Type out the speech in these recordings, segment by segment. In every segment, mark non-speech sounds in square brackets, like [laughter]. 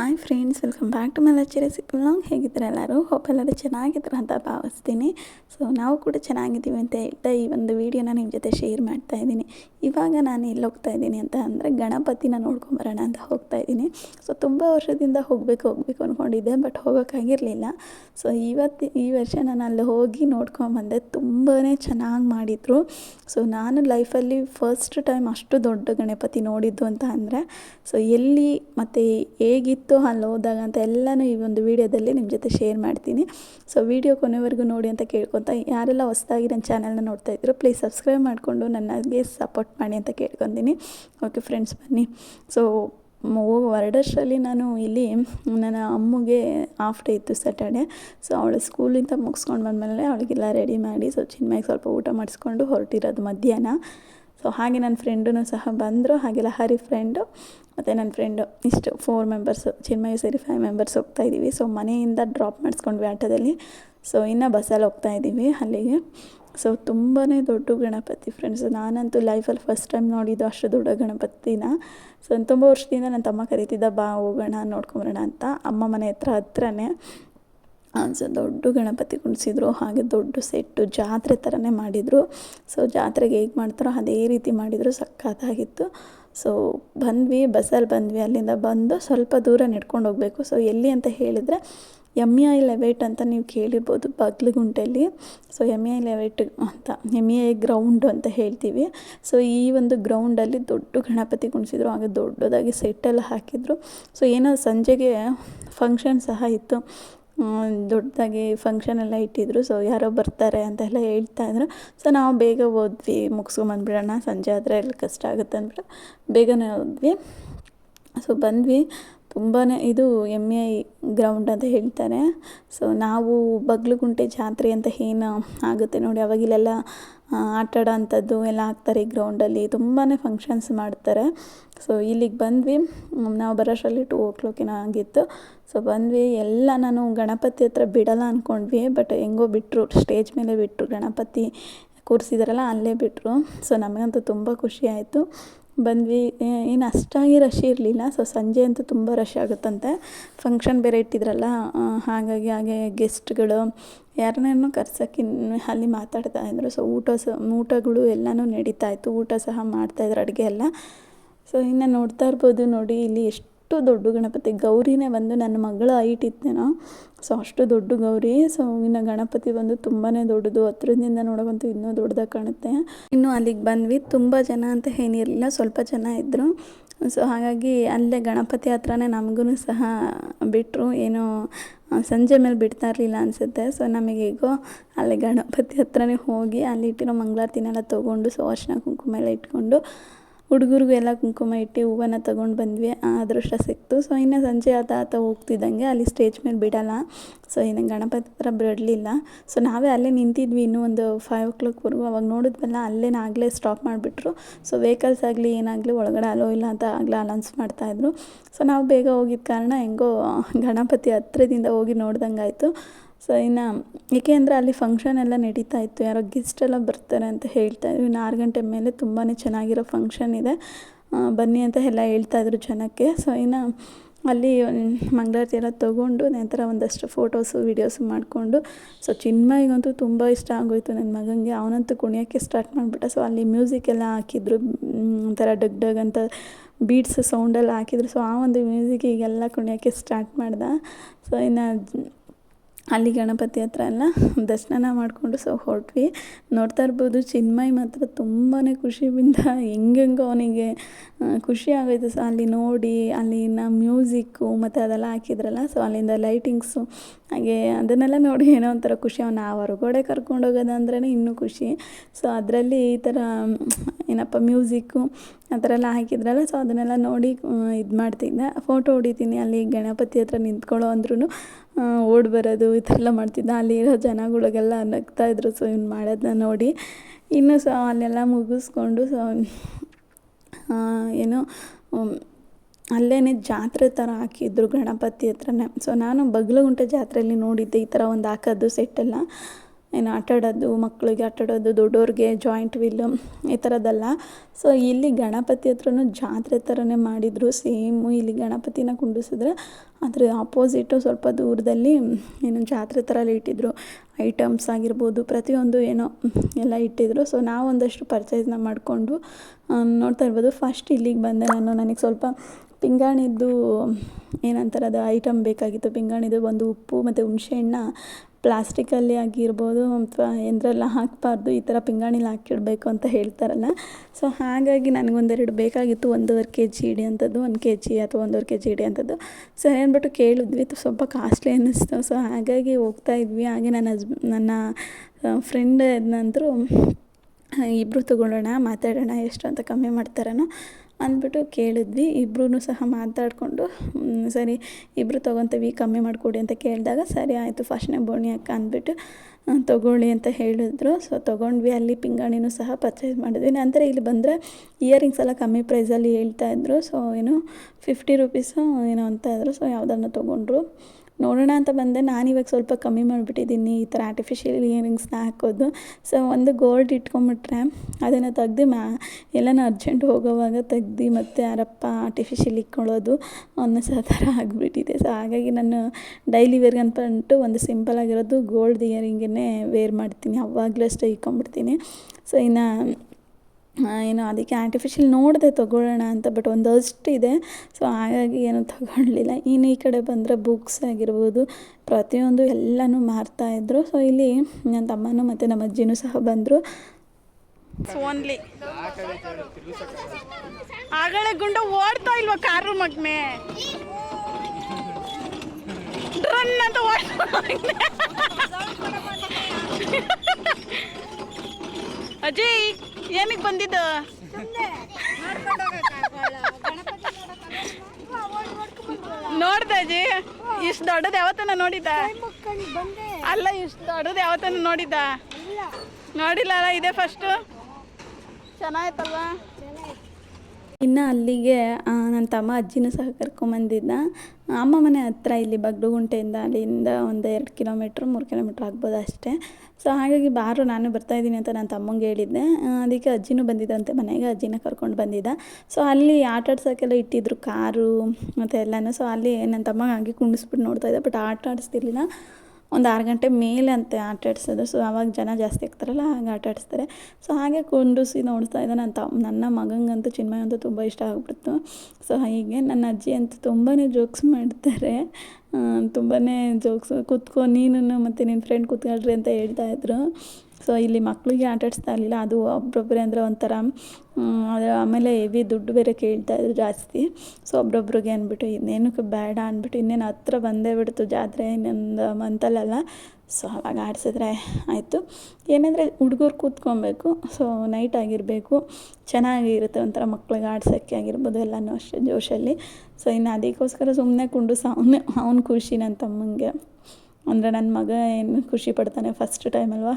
Hi friends welcome back to my Lacchi recipe blog ಹೇಗಿದ್ದಾರೆ ಎಲ್ಲರೂ? Hope ಎಲ್ಲರೂ ಚೆನ್ನಾಗಿದ್ದಾರೆ ಅಂತ ಭಾವಿಸ್ತೀನಿ. ಸೊ ನಾವು ಕೂಡ ಚೆನ್ನಾಗಿದ್ದೀವಿ ಅಂತ ಹೇಳ್ತಾ ಈ ಒಂದು ವೀಡಿಯೋನ ನಿಮ್ಮ ಜೊತೆ ಶೇರ್ ಮಾಡ್ತಾ ಇದ್ದೀನಿ. ಇವಾಗ ನಾನು ಎಲ್ಲಿ ಹೋಗ್ತಾ ಇದ್ದೀನಿ ಅಂತ ಅಂದರೆ ಗಣಪತಿನ ನೋಡ್ಕೊಂಬರೋಣ ಅಂತ ಹೋಗ್ತಾ ಇದ್ದೀನಿ. ಸೊ ತುಂಬ ವರ್ಷದಿಂದ ಹೋಗಬೇಕು ಹೋಗಬೇಕು ಅಂದ್ಕೊಂಡಿದ್ದೆ ಬಟ್ ಹೋಗೋಕ್ಕಾಗಿರಲಿಲ್ಲ ಸೊ ಇವತ್ತು ಈ ವರ್ಷ ನಾನು ಅಲ್ಲಿ ಹೋಗಿ ನೋಡ್ಕೊಂಬಂದೆ ತುಂಬಾ ಚೆನ್ನಾಗಿ ಮಾಡಿದರು. ಸೊ ನಾನು ಲೈಫಲ್ಲಿ ಫಸ್ಟ್ ಟೈಮ್ ಅಷ್ಟು ದೊಡ್ಡ ಗಣಪತಿ ನೋಡಿದ್ದು ಅಂತ ಅಂದರೆ ಸೊ ಎಲ್ಲಿ ಮತ್ತು ಹೇಗಿತ್ತು ಅಲ್ಲಿ ಹೋದಾಗ ಅಂತ ಎಲ್ಲನೂ ಈ ಒಂದು ವಿಡಿಯೋದಲ್ಲಿ ನಿಮ್ಮ ಜೊತೆ ಶೇರ್ ಮಾಡ್ತೀನಿ. ಸೊ ವಿಡಿಯೋ ಕೊನೆವರೆಗೂ ನೋಡಿ ಅಂತ ಕೇಳ್ಕೊತ ಯಾರೆಲ್ಲ ಹೊಸದಾಗಿ ನನ್ನ ಚಾನಲ್ನ ನೋಡ್ತಾ ಇದ್ರು ಪ್ಲೀಸ್ ಸಬ್ಸ್ಕ್ರೈಬ್ ಮಾಡಿಕೊಂಡು ನನಗೆ ಸಪೋರ್ಟ್ ಮಾಡಿ ಅಂತ ಕೇಳ್ಕೊತೀನಿ. ಓಕೆ ಫ್ರೆಂಡ್ಸ್ ಬನ್ನಿ. ಸೊ ಹೋಗೋ ಹೊರಡಷ್ಟರಲ್ಲಿ ನಾನು ಇಲ್ಲಿ ನನ್ನ ಅಮ್ಮಗೆ ಹಾಫ್ ಡೇ ಇತ್ತು ಸ್ಯಾಟರ್ಡೆ ಸೊ ಅವಳು ಸ್ಕೂಲಿಂದ ಮುಗಿಸ್ಕೊಂಡು ಬಂದಮೇಲೆ ಅವಳಿಗೆಲ್ಲ ರೆಡಿ ಮಾಡಿ ಸೊ ಚಿನ್ಮಯ್ಗೆ ಸ್ವಲ್ಪ ಊಟ ಮಾಡಿಸ್ಕೊಂಡು ಹೊರಟಿರೋದು ಮಧ್ಯಾಹ್ನ. ಸೊ ಹಾಗೆ ನನ್ನ ಫ್ರೆಂಡೂ ಸಹ ಬಂದರು ಹಾಗೆ ಹರಿ ಫ್ರೆಂಡು ಮತ್ತು ನನ್ನ ಫ್ರೆಂಡು ಇಷ್ಟು ಫೋರ್ ಮೆಂಬರ್ಸು ಚಿನ್ಮಯ ಸೇರಿ ಫೈವ್ ಮೆಂಬರ್ಸ್ ಹೋಗ್ತಾ ಇದ್ದೀವಿ. ಸೊ ಮನೆಯಿಂದ ಡ್ರಾಪ್ ಮಾಡಿಸ್ಕೊಂಡ್ವಿ ಆಟೋದಲ್ಲಿ. ಸೊ ಇನ್ನು ಬಸ್ಸಲ್ಲಿ ಹೋಗ್ತಾ ಇದ್ದೀವಿ ಅಲ್ಲಿಗೆ. ಸೊ ತುಂಬಾ ದೊಡ್ಡ ಗಣಪತಿ ಫ್ರೆಂಡ್ಸ್ ನಾನಂತೂ ಲೈಫಲ್ಲಿ ಫಸ್ಟ್ ಟೈಮ್ ನೋಡಿದ್ದು ಅಷ್ಟು ದೊಡ್ಡ ಗಣಪತಿನ. ಸೊ ತುಂಬ ವರ್ಷದಿಂದ ನನ್ನ ತಮ್ಮ ಕರಿತಿದ್ದ, ಬಾ, ಹೋಗೋಣ, ನೋಡ್ಕೊಂಬರೋಣ ಅಂತ ಅಮ್ಮ ಮನೆ ಹತ್ರ ಹತ್ರನೇ ಸೊ ದೊಡ್ಡ ಗಣಪತಿ ಕುಣಿಸಿದ್ರು. ಹಾಗೆ ದೊಡ್ಡ ಸೆಟ್ಟು ಜಾತ್ರೆ ಥರನೇ ಮಾಡಿದರು. ಸೊ ಜಾತ್ರೆಗೆ ಹೇಗೆ ಮಾಡ್ತಾರೋ ಅದೇ ರೀತಿ ಮಾಡಿದರು. ಸಖತ್ತಾಗಿತ್ತು. ಸೊ ಬಂದ್ವಿ, ಬಸ್ಸಲ್ಲಿ ಬಂದ್ವಿ. ಅಲ್ಲಿಂದ ಬಂದು ಸ್ವಲ್ಪ ದೂರ ನಡ್ಕೊಂಡು ಹೋಗಬೇಕು. ಸೊ ಎಲ್ಲಿ ಅಂತ ಹೇಳಿದರೆ ಎಂ ಐ ಲೆವೆಟ್ ಅಂತ ನೀವು ಕೇಳಿರ್ಬೋದು ಬಗ್ಲಗುಂಟೆಯಲ್ಲಿ ಸೊ ಎಂ ಐ ಲೆವೆಟ್ ಅಂತ ಎಂ ಐ ಗ್ರೌಂಡ್ ಅಂತ ಹೇಳ್ತೀವಿ. ಸೊ ಈ ಒಂದು ಗ್ರೌಂಡಲ್ಲಿ ದೊಡ್ಡ ಗಣಪತಿ ಕುಣಿಸಿದ್ರು ಹಾಗೆ ದೊಡ್ಡದಾಗಿ ಸೆಟ್ಟೆಲ್ಲ ಹಾಕಿದರು. ಸೊ ಏನೋ ಸಂಜೆಗೆ ಫಂಕ್ಷನ್ ಸಹ ಇತ್ತು. ದೊಡ್ಡದಾಗಿ ಫಂಕ್ಷನ್ ಎಲ್ಲ ಇಟ್ಟಿದ್ರು. ಸೊ ಯಾರೋ ಬರ್ತಾರೆ ಅಂತೆಲ್ಲ ಹೇಳ್ತಾಯಿದ್ರು ಸೊ ನಾವು ಬೇಗ ಹೋದ್ವಿ. ಮುಗಿಸ್ಕೊಂಬಂದ್ಬಿಡೋಣ. ಸಂಜೆ ಆದರೆ ಅಲ್ಲಿ ಕಷ್ಟ ಆಗುತ್ತೆ ಅಂದ್ಬಿಟ್ಟು ಬೇಗನೆ ಹೋದ್ವಿ. ಸೊ ಬಂದ್ವಿ. ತುಂಬಾ ಇದು ಎಂ ಎ ಐ ಗ್ರೌಂಡ್ ಅಂತ ಹೇಳ್ತಾರೆ. ಸೊ ನಾವು ಬಗ್ಲುಗುಂಟೆ ಜಾತ್ರೆ ಅಂತ ಏನು ಆಗುತ್ತೆ ನೋಡಿ. ಅವಾಗಿಲ್ಲೆಲ್ಲ ಆಟಾಡೋ ಅಂಥದ್ದು ಎಲ್ಲ ಹಾಕ್ತಾರೆ ಈ ಗ್ರೌಂಡಲ್ಲಿ. ತುಂಬಾ ಫಂಕ್ಷನ್ಸ್ ಮಾಡ್ತಾರೆ. ಸೊ ಇಲ್ಲಿಗೆ ಬಂದ್ವಿ. ನಾವು ಬರೋಷ್ಟರಲ್ಲಿ ಟೂ ಓ ಕ್ಲಾಕಿನ ಆಗಿತ್ತು. ಸೊ ಬಂದ್ವಿ. ಎಲ್ಲ ನಾನು ಗಣಪತಿ ಹತ್ರ ಬಿಡೋಲ್ಲ ಅಂದ್ಕೊಂಡ್ವಿ ಬಟ್ ಹೆಂಗೋ ಬಿಟ್ಟರು ಸ್ಟೇಜ್ ಮೇಲೆ ಬಿಟ್ಟರು ಗಣಪತಿ ಕೂರಿಸಿದಾರಲ್ಲ, ಅಲ್ಲೇ ಬಿಟ್ಟರು ಸೊ ನಮಗಂತೂ ತುಂಬ ಖುಷಿ ಆಯಿತು. ಬಂದ್ವಿ. ಏನು ಅಷ್ಟಾಗಿ ರಶ್ ಇರಲಿಲ್ಲ. ಸೊ ಸಂಜೆ ಅಂತೂ ತುಂಬ ರಶ್ ಆಗುತ್ತಂತೆ. ಫಂಕ್ಷನ್ ಬೇರೆ ಇಟ್ಟಿದ್ರಲ್ಲ ಹಾಗಾಗಿ ಹಾಗೆ ಗೆಸ್ಟ್ಗಳು ಯಾರನ್ನೇನೋ ಕರ್ಸೋಕ್ಕೆ ಅಲ್ಲಿ ಮಾತಾಡ್ತಾ ಇದ್ರು. ಸೊ ಊಟ ಸಹ ಊಟಗಳು ಎಲ್ಲನೂ ನಡೀತಾ ಇತ್ತು. ಊಟ ಸಹ ಮಾಡ್ತಾಯಿದ್ರು ಅಡುಗೆ ಎಲ್ಲ. ಸೊ ಇನ್ನು ನೋಡ್ತಾ ಇರ್ಬೋದು ನೋಡಿ, ಇಲ್ಲಿ ಎಷ್ಟು ದೊಡ್ಡ ಗಣಪತಿ. ಗೌರಿನೇ ಬಂದು ನನ್ನ ಮಗಳ ಹೈಟ್ ಇತ್ತೇನೋ, ಸೊ ಅಷ್ಟು ದೊಡ್ಡ ಗೌರಿ. ಸೊ ಇನ್ನು ಗಣಪತಿ ಬಂದು ತುಂಬಾ ದೊಡ್ಡದು. ಹತ್ರದಿಂದ ನೋಡೋಕ್ಕಂತೂ ಇನ್ನೂ ದೊಡ್ಡದಾಗಿ ಕಾಣುತ್ತೆ. ಇನ್ನು ಅಲ್ಲಿಗೆ ಬಂದ್ವಿ. ತುಂಬ ಜನ ಅಂತ ಏನಿರಲಿಲ್ಲ. ಸ್ವಲ್ಪ ಜನ ಇದ್ದರು ಸೊ ಹಾಗಾಗಿ ಅಲ್ಲೇ ಗಣಪತಿ ಹತ್ರನೇ ನಮಗೂ ಸಹ ಬಿಟ್ಟರು ಏನೋ ಸಂಜೆ ಮೇಲೆ ಬಿಡ್ತಾ ಇರಲಿಲ್ಲ ಅನಿಸುತ್ತೆ. ಸೊ ನಮಗೆ ಹೇಗೋ ಅಲ್ಲಿ ಗಣಪತಿ ಹತ್ರನೇ ಹೋಗಿ ಅಲ್ಲಿ ಇಟ್ಟಿರೋ ಮಂಗಳಾರತಿನೆಲ್ಲ ತೊಗೊಂಡು ಸೊ ಅರ್ಶಿನ ಕುಂಕುಮ ಎಲ್ಲ ಇಟ್ಕೊಂಡು ಹುಡುಗರಿಗೂ ಎಲ್ಲ ಕುಂಕುಮ ಇಟ್ಟು ಹೂವನ್ನ ತೊಗೊಂಡು ಬಂದ್ವಿ. ಆ ಅದೃಷ್ಟ ಸಿಕ್ತು. ಸೊ ಇನ್ನು ಸಂಜೆ ಆತ ಆತ ಹೋಗ್ತಿದ್ದಂಗೆ ಅಲ್ಲಿ ಸ್ಟೇಜ್ ಮೇಲೆ ಬಿಡಲ್ಲ. ಸೊ ಇನ್ನು ಗಣಪತಿ ಹತ್ರ ಬಿಡಲಿಲ್ಲ. ಸೊ ನಾವೇ ಅಲ್ಲೇ ನಿಂತಿದ್ವಿ ಇನ್ನೂ ಒಂದು ಫೈವ್ ಓ ಕ್ಲಾಕ್ವರೆಗೂ ಅವಾಗ ನೋಡಿದ್ವಲ್ಲ, ಅಲ್ಲೇ ಆಗಲೇ ಸ್ಟಾಪ್ ಮಾಡಿಬಿಟ್ರು. ಸೊ ವೆಹಿಕಲ್ಸ್ ಆಗಲಿ ಏನಾಗಲಿ ಒಳಗಡೆ ಅಲೋ ಇಲ್ಲ ಅಂತ ಆಗಲೇ ಅನೌನ್ಸ್ ಮಾಡ್ತಾಯಿದ್ರು ಸೊ ನಾವು ಬೇಗ ಹೋಗಿದ್ದ ಕಾರಣ ಹೆಂಗೋ ಗಣಪತಿ ಹತ್ರದಿಂದ ಹೋಗಿ ನೋಡ್ದಂಗೆ ಆಯಿತು ಸೊ ಇನ್ನು ಏಕೆ ಅಂದರೆ ಅಲ್ಲಿ ಫಂಕ್ಷನ್ ಎಲ್ಲ ನಡೀತಾ ಇತ್ತು. ಯಾರೋ ಗೆಸ್ಟ್ ಎಲ್ಲ ಬರ್ತಾರೆ ಅಂತ ಹೇಳ್ತಾ ಇದ್ರು. ಇನ್ನು ಆರು ಗಂಟೆ ಮೇಲೆ ತುಂಬಾ ಚೆನ್ನಾಗಿರೋ ಫಂಕ್ಷನ್ ಇದೆ. ಬನ್ನಿ ಅಂತ ಎಲ್ಲ ಹೇಳ್ತಾಯಿದ್ರು ಜನಕ್ಕೆ. ಸೊ ಇನ್ನು ಅಲ್ಲಿ ಮಂಗಳಾರತಿ ಎಲ್ಲ ತೊಗೊಂಡು ನಂತರ ಒಂದಷ್ಟು ಫೋಟೋಸು ವೀಡಿಯೋಸು ಮಾಡಿಕೊಂಡು. ಸೊ ಚಿನ್ಮಯಿಗಂತೂ ತುಂಬ ಇಷ್ಟ ಆಗೋಯ್ತು ನನ್ನ ಮಗನಿಗೆ. ಅವನಂತೂ ಕುಣಿಯೋಕ್ಕೆ ಸ್ಟಾರ್ಟ್ ಮಾಡಿಬಿಟ್ಟ. ಸೊ ಅಲ್ಲಿ ಮ್ಯೂಸಿಕ್ ಎಲ್ಲ ಹಾಕಿದ್ರು. ಒಂಥರ ಡಗ್ ಡಗ್ ಅಂತ ಬೀಟ್ಸ್ ಸೌಂಡೆಲ್ಲ ಹಾಕಿದ್ರು. ಸೊ ಆ ಒಂದು ಮ್ಯೂಸಿಕ್ ಈಗೆಲ್ಲ ಕುಣಿಯೋಕ್ಕೆ ಸ್ಟಾರ್ಟ್ ಮಾಡ್ದೆ. ಸೊ ಇನ್ನು ಅಲ್ಲಿ ಗಣಪತಿ ಹತ್ರ ಎಲ್ಲ ದರ್ಶನ ಮಾಡಿಕೊಂಡು ಸೊ ಹೊರಟ್ವಿ. ನೋಡ್ತಾ ಇರ್ಬೋದು, ಚಿನ್ಮಯ್ ಮಾತ್ರ ತುಂಬಾ ಖುಷಿಯಿಂದ ಹೆಂಗೆಂಗೋ ಅವನಿಗೆ ಖುಷಿ ಆಗೋಯ್ತು. ಸೊ ಅಲ್ಲಿ ನೋಡಿ ಅಲ್ಲಿನ ಮ್ಯೂಸಿಕ್ಕು ಮತ್ತು ಅದೆಲ್ಲ ಹಾಕಿದ್ರಲ್ಲ ಸೊ ಅಲ್ಲಿಂದ ಲೈಟಿಂಗ್ಸು ಹಾಗೆ ಅದನ್ನೆಲ್ಲ ನೋಡಿ ಏನೋ ಒಂಥರ ಖುಷಿ. ಅವನ್ನ ಆ ಹೊರಗಡೆ ಕರ್ಕೊಂಡು ಹೋಗೋದಂದ್ರೇ ಇನ್ನೂ ಖುಷಿ. ಸೊ ಅದರಲ್ಲಿ ಈ ಥರ ಏನಪ್ಪ ಮ್ಯೂಸಿಕ್ಕು ಆ ಥರ ಎಲ್ಲ ಹಾಕಿದ್ರಲ್ಲ ಸೊ ಅದನ್ನೆಲ್ಲ ನೋಡಿ ಇದು ಮಾಡ್ತಿದ್ದೆ. ಫೋಟೋ ಹೊಡಿತೀನಿ, ಅಲ್ಲಿ ಗಣಪತಿ ಹತ್ರ ನಿಂತ್ಕೊಳ್ಳೋ ಅಂದ್ರೂ ಓಡಿ ಬರೋದು, ಈ ಥರ ಎಲ್ಲ ಮಾಡ್ತಿದ್ದೆ. ಅಲ್ಲಿರೋ ಜನಗಳಿಗೆಲ್ಲ ನಗ್ತಾಯಿದ್ರು ಸೊ ಇವ್ನು ಮಾಡೋದನ್ನ ನೋಡಿ. ಇನ್ನೂ ಸೊ ಅಲ್ಲೆಲ್ಲ ಮುಗಿಸ್ಕೊಂಡು ಸೊ ಏನು ಅಲ್ಲೇ ಜಾತ್ರೆ ಥರ ಹಾಕಿದ್ರು ಗಣಪತಿ ಹತ್ರನೇ. ಸೊ ನಾನು ಬಗ್ಲಗುಂಟೆ ಜಾತ್ರೆಯಲ್ಲಿ ನೋಡಿದ್ದೆ, ಈ ಥರ ಒಂದು ಹಾಕೋದು ಸೆಟ್ಟೆಲ್ಲ ಏನು ಆಟಾಡೋದು, ಮಕ್ಕಳಿಗೆ ಆಟಾಡೋದು, ದೊಡ್ಡೋರಿಗೆ ಜಾಯಿಂಟ್ ವಿಲ್ಲು ಈ ಥರದ್ದೆಲ್ಲ ಸೊ ಇಲ್ಲಿ ಗಣಪತಿ ಹತ್ರನು ಜಾತ್ರೆ ಥರನೇ ಮಾಡಿದರು. ಸೇಮು ಇಲ್ಲಿ ಗಣಪತಿನ ಕುಂಡಿಸಿದ್ರೆ ಅದ್ರ ಆಪೋಸಿಟು ಸ್ವಲ್ಪ ದೂರದಲ್ಲಿ ಏನು ಜಾತ್ರೆ ಥರ ಎಲ್ಲ ಇಟ್ಟಿದ್ರು. ಐಟಮ್ಸ್ ಆಗಿರ್ಬೋದು, ಪ್ರತಿಯೊಂದು ಏನೋ ಎಲ್ಲ ಇಟ್ಟಿದ್ರು. ಸೊ ನಾವು ಒಂದಷ್ಟು ಪರ್ಚೇಸ್ನ ಮಾಡಿಕೊಂಡು ನೋಡ್ತಾ ಇರ್ಬೋದು. ಫಸ್ಟ್ ಇಲ್ಲಿಗೆ ಬಂದೆ ನಾನು. ನನಗೆ ಸ್ವಲ್ಪ ಪಿಂಗಾಣಿದ್ದು ಏನಂತಾರೆ ಅದು ಐಟಮ್ ಬೇಕಾಗಿತ್ತು. ಪಿಂಗಾಣಿದು ಒಂದು ಉಪ್ಪು ಮತ್ತು ಹುಣಸೆಹಣ್ಣ ಪ್ಲಾಸ್ಟಿಕಲ್ಲಿ ಆಗಿರ್ಬೋದು, ಅಥವಾ ಎಂದ್ರೆಲ್ಲ ಹಾಕಬಾರ್ದು, ಈ ಥರ ಪಿಂಗಾಣಿಲಿ ಹಾಕಿಡಬೇಕು ಅಂತ ಹೇಳ್ತಾರಲ್ಲ. ಸೊ ಹಾಗಾಗಿ ನನಗೊಂದೆರಡು ಬೇಕಾಗಿತ್ತು. ಒಂದೂವರೆ ಕೆ ಜಿ ಹಿಡಿಯೋಂಥದ್ದು, ಒಂದು ಕೆ ಜಿ ಅಥವಾ ಒಂದೂವರೆ ಕೆ ಜಿ ಇಡಿ ಅಂಥದ್ದು ಸೊ ಅಂದ್ಬಿಟ್ಟು ಕೇಳಿದ್ವಿ ಸ್ವಲ್ಪ ಕಾಸ್ಟ್ಲಿ ಅನ್ನಿಸ್ತು. ಸೊ ಹಾಗಾಗಿ ಹೋಗ್ತಾ ಇದ್ವಿ. ಹಾಗೆ ನನ್ನ ಹಸ್ಬ್ ನನ್ನ ಫ್ರೆಂಡ್ ನಂತರು ಇಬ್ಬರು ತಗೊಳ್ಳೋಣ, ಮಾತಾಡೋಣ ಎಷ್ಟು ಅಂತ ಕಮ್ಮಿ ಮಾಡ್ತಾರೇನೋ. ಅಂದ್ಬಿಟ್ಟು ಕೇಳಿದ್ವಿ. ಇಬ್ಬರೂ ಸಹ ಮಾತಾಡಿಕೊಂಡು ಸರಿ ಇಬ್ಬರು ತೊಗೊತೀವಿ ಕಮ್ಮಿ ಮಾಡಿಕೊಡಿ ಅಂತ ಕೇಳಿದಾಗ, ಸರಿ ಆಯಿತು ಫಸ್ಟ್ನೇ ಬೋಣಿ ಅಕ್ಕ ಅಂದ್ಬಿಟ್ಟು ತೊಗೊಳ್ಳಿ ಅಂತ ಹೇಳಿದ್ರು. ಸೊ ತೊಗೊಂಡ್ವಿ. ಅಲ್ಲಿ ಪಿಂಗಾಣಿನೂ ಸಹ ಪರ್ಚೇಸ್ ಮಾಡಿದ್ವಿ. ನಂತರ ಇಲ್ಲಿ ಬಂದರೆ ಇಯರಿಂಗ್ಸ್ ಎಲ್ಲ ಕಮ್ಮಿ ಪ್ರೈಸಲ್ಲಿ ಹೇಳ್ತಾಯಿದ್ರು ಸೊ ಏನು ಫಿಫ್ಟಿ ರುಪೀಸು ಏನೋ ಅಂತ ಇದ್ರು. ಸೊ ಯಾವುದನ್ನು ತೊಗೊಂಡ್ರು. ನೋಡೋಣ ಅಂತ ಬಂದೆ. ನಾನು ಇವಾಗ ಸ್ವಲ್ಪ ಕಮ್ಮಿ ಮಾಡಿಬಿಟ್ಟಿದ್ದೀನಿ. ಈ ಥರ ಆರ್ಟಿಫಿಷಿಯಲ್ ಇಯರಿಂಗ್ಸ್ನ ಹಾಕೋದು. ಸೊ ಒಂದು ಗೋಲ್ಡ್ ಇಟ್ಕೊಂಬಿಟ್ರೆ ಅದನ್ನು ತೆಗ್ದು ಮ್ಯಾ ಎಲ್ಲನೂ ಅರ್ಜೆಂಟ್ ಹೋಗೋವಾಗ ತೆಗ್ದು ಮತ್ತು ಯಾರಪ್ಪ ಆರ್ಟಿಫಿಷಿಯಲ್ ಇಟ್ಕೊಳ್ಳೋದು ಅನ್ನೋ ಸಹ ಥರ ಆಗಿಬಿಟ್ಟಿದೆ. ಸೊ ಹಾಗಾಗಿ ನಾನು ಡೈಲಿ ವೇರ್ಗೆ ಅಂದ್ಬಿಟ್ಟು ಒಂದು ಸಿಂಪಲ್ ಆಗಿರೋದು ಗೋಲ್ಡ್ ಇಯರಿಂಗನ್ನೇ ವೇರ್ ಮಾಡ್ತೀನಿ. ಅವಾಗಲೂ ಅಷ್ಟೇ ಇಟ್ಕೊಂಬಿಡ್ತೀನಿ ಸೊ ಇನ್ನು ಏನು ಅದಕ್ಕೆ ಆರ್ಟಿಫಿಷಿಯಲ್ ನೋಡಿದೆ ತೊಗೊಳ್ಳೋಣ ಅಂತ ಬಟ್ ಒಂದಷ್ಟು ಇದೆ. ಸೊ ಹಾಗಾಗಿ ಏನು ತೊಗೊಳ್ಲಿಲ್ಲ ಇನ್ನು ಈ ಕಡೆ ಬಂದರೆ ಬುಕ್ಸ್ ಆಗಿರ್ಬೋದು, ಪ್ರತಿಯೊಂದು ಎಲ್ಲನೂ ಮಾರ್ತಾಯಿದ್ರು ಸೊ ಇಲ್ಲಿ ನನ್ನ ತಮ್ಮನೂ ಮತ್ತು ನಮ್ಮ ಅಜ್ಜಿನೂ ಸಹ ಬಂದರು. ಓನ್ಲಿ ಆಗಳ ಗುಂಡು ಓಡ್ತಾ ಇಲ್ವಾ ಕಾರು ಮಗ್ನೆ? ರನ್ ಅಂತ ಅಜಯ್ ಏನಕ್ಕೆ ಬಂದಿದ್ದು? ನೋಡ್ದಾಜಿ ಇಷ್ಟು ದೊಡ್ಡದು ಯಾವತ್ತನ ನೋಡಿದ್ದ? ಅಲ್ಲ, ಇಷ್ಟು ದೊಡ್ಡದು ಯಾವತ್ತನ ನೋಡಿದ್ದ? ನೋಡಿಲ್ಲ ಅಲ್ಲ, ಇದೆ ಫಸ್ಟು ಚೆನ್ನಾಯ್ತಲ್ವಾ? ಇನ್ನು ಅಲ್ಲಿಗೆ ನನ್ನ ತಮ್ಮ ಅಜ್ಜಿನೂ ಸಹ ಕರ್ಕೊಂಬಂದಿದ್ದ ಅಮ್ಮ ಮನೆ ಹತ್ರ ಇಲ್ಲಿ ಬಗ್ಡುಗುಂಟೆಯಿಂದ ಅಲ್ಲಿಂದ ಒಂದು ಎರಡು ಕಿಲೋಮೀಟ್ರ್, ಮೂರು ಕಿಲೋಮೀಟ್ರ್ ಆಗ್ಬೋದು ಅಷ್ಟೇ. ಸೊ ಹಾಗಾಗಿ ಬಾರು, ನಾನು ಬರ್ತಾಯಿದ್ದೀನಿ ಅಂತ ನನ್ನ ತಮ್ಮಂಗೆ ಹೇಳಿದ್ದೆ. ಅದಕ್ಕೆ ಅಜ್ಜಿನೂ ಬಂದಿದ್ದಂತೆ ಮನೆಗೆ, ಅಜ್ಜಿನ ಕರ್ಕೊಂಡು ಬಂದಿದ್ದ. ಸೊ ಅಲ್ಲಿ ಆಟ ಆಡ್ಸೋಕ್ಕೆಲ್ಲ ಇಟ್ಟಿದ್ರು, ಕಾರು ಮತ್ತು ಎಲ್ಲನೂ. ಸೊ ಅಲ್ಲಿ ನನ್ನ ತಮ್ಮ ಹಾಗೆ ಕುಂಡಿಸ್ಬಿಟ್ಟು ನೋಡ್ತಾ ಇದ್ದೆ ಬಟ್ ಆಟ ಆಡಿಸ್ತಿರ್ಲಿಲ್ಲ. ಒಂದು ಆರು ಗಂಟೆ ಮೇಲೆ ಅಂತ ಆಟ ಆಡ್ಸೋದು ಸೊ ಅವಾಗ ಜನ ಜಾಸ್ತಿ ಆಗ್ತಾರಲ್ಲ, ಹಾಗೆ ಆಟ ಆಡಿಸ್ತಾರೆ. ಸೊ ಹಾಗೆ ಕುಂಡುಸಿ ನೋಡ್ತಾ ಇದ್ದೆ. ನನ್ನ ತಮ್ಮ ನನ್ನ ಮಗಂಗಂತೂ ಚಿನ್ಮಯ ಅಂತೂ ತುಂಬ ಇಷ್ಟ ಆಗ್ಬಿಡ್ತು. ಸೊ ಹೀಗೆ ನನ್ನ ಅಜ್ಜಿ ಅಂತೂ ತುಂಬಾ ಜೋಕ್ಸ್ ಮಾಡ್ತಾರೆ. ತುಂಬಾ ಜೋಕ್ಸ್ ಕೂತ್ಕೊ ನೀನು ಮತ್ತು ನಿನ್ನ ಫ್ರೆಂಡ್ ಕುತ್ಕೊಳ್ರಿ ಅಂತ ಹೇಳ್ತಾಯಿದ್ರು ಸೊ ಇಲ್ಲಿ ಮಕ್ಕಳಿಗೆ ಆಟ ಆಡಿಸ್ತಾ ಇರಲಿಲ್ಲ. ಅದು ಒಬ್ಬೊಬ್ಬರೇ ಅಂದರೆ ಒಂಥರ ಆಮೇಲೆ ಹೆವಿ ದುಡ್ಡು ಬೇರೆ ಕೇಳ್ತಾ ಇದ್ರು ಜಾಸ್ತಿ. ಸೊ ಒಬ್ರೊಬ್ರಿಗೆ ಅಂದ್ಬಿಟ್ಟು ಇನ್ನೇನಕ್ಕೆ ಬೇಡ ಅಂದ್ಬಿಟ್ಟು ಇನ್ನೇನು ಹತ್ರ ಬಂದೇ ಬಿಡ್ತು ಜಾತ್ರೆ ಇನ್ನೊಂದು ಮಂತಲ್ಲೆಲ್ಲ. ಸೊ ಅವಾಗ ಆಡಿಸಿದ್ರೆ ಆಯಿತು. ಏನಂದರೆ ಹುಡುಗರು ಕೂತ್ಕೊಬೇಕು. ಸೊ ನೈಟ್ ಆಗಿರಬೇಕು. ಚೆನ್ನಾಗಿರುತ್ತೆ ಒಂಥರ ಮಕ್ಳಿಗೆ ಆಡ್ಸೋಕ್ಕೆ ಆಗಿರ್ಬೋದು ಎಲ್ಲನೂ ಅಷ್ಟೇ ಜೋಶಲ್ಲಿ. ಸೊ ಇನ್ನು ಅದಕ್ಕೋಸ್ಕರ ಸುಮ್ಮನೆ ಕುಂಡು ಅವನು ಅವ್ನ ಖುಷಿ ನನ್ನ ತಮ್ಮಂಗೆ. ಅಂದರೆ ನನ್ನ ಮಗ ಏನು ಖುಷಿ ಪಡ್ತಾನೆ ಫಸ್ಟ್ ಟೈಮ್ ಅಲ್ವಾ?